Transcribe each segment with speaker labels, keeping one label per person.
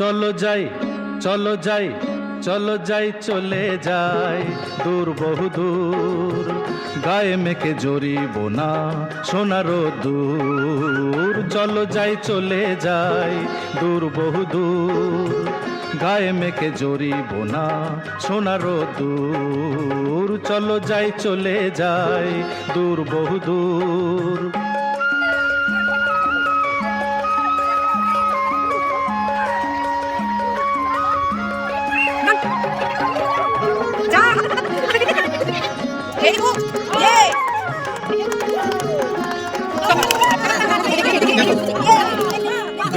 Speaker 1: চলো যাই চলো যাই চলো যাই, চলে যাই। দূর, বহু দূর, গায়ে মেখে জড়িব না সোনারো দূর। চলো যাই, চলে যাই, দূর, বহু দূর, গায়ে মেখে জড়িব না সোনারো দূর। চলো যাই, চলে যাই, দূর, বহু দূর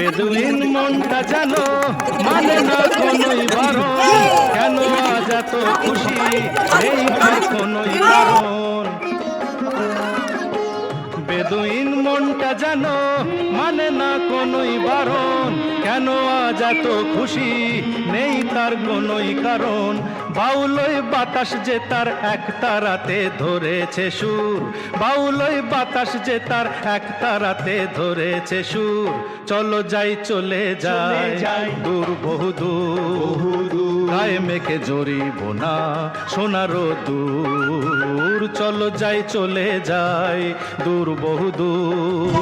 Speaker 1: বেদুইন মনটা জানো মানে না কোনোই বারণ। কেন আজ এত খুশি? এই কোনোই কারণ। বেদুইন মনটা জানো মানে না কোনোই বারণ। কেন আজ এত খুশি? নেই তার কোনোই কারণ। বাউলই বাতাস যে তার এক তারাতে ধরেছে সুর। বাউলই বাতাস যে তার এক তারাতে ধরেছে সুর। চলো যাই চলে যাই দূর বহু দূর। গায়ে মেখে জড়িব না সোনারো দূর। চলো যাই চলে যাই দূর বহু দূর।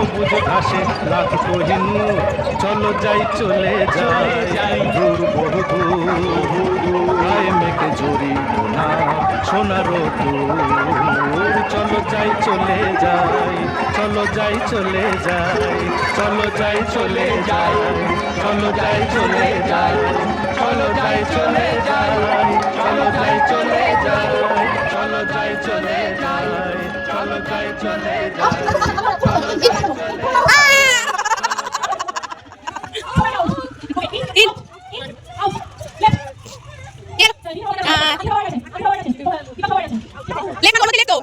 Speaker 1: সবুজ ঘাসে লাখ কোহিনূর চলো যাই, চলে যাই। দূর বহু গায়ে মেঘে জড়িব না সোনারো দূর চলো যাই, চলে যাই, চলো যাই, চলে যাই, চলো যাই, চলে যাই, চলো যাই, চলে যাই, চলো যাই, চলে যাই, চলো যাই, চলে যাই। চার লেখ না লেখ তো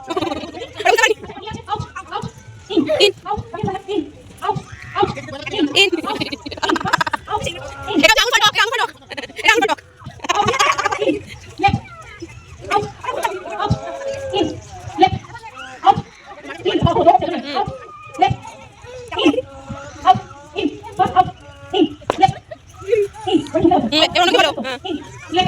Speaker 1: এমন করো লেখ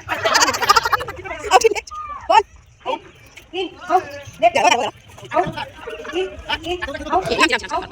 Speaker 2: Out.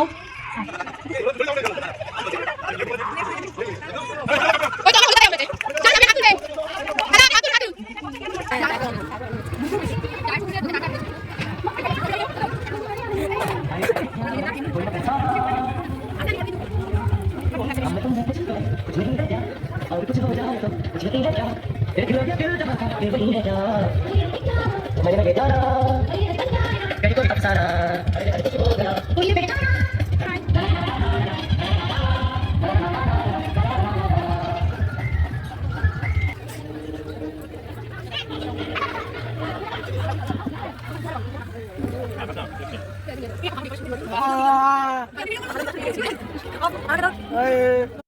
Speaker 2: 아우. Mari kita bersama. 아, 아, 아,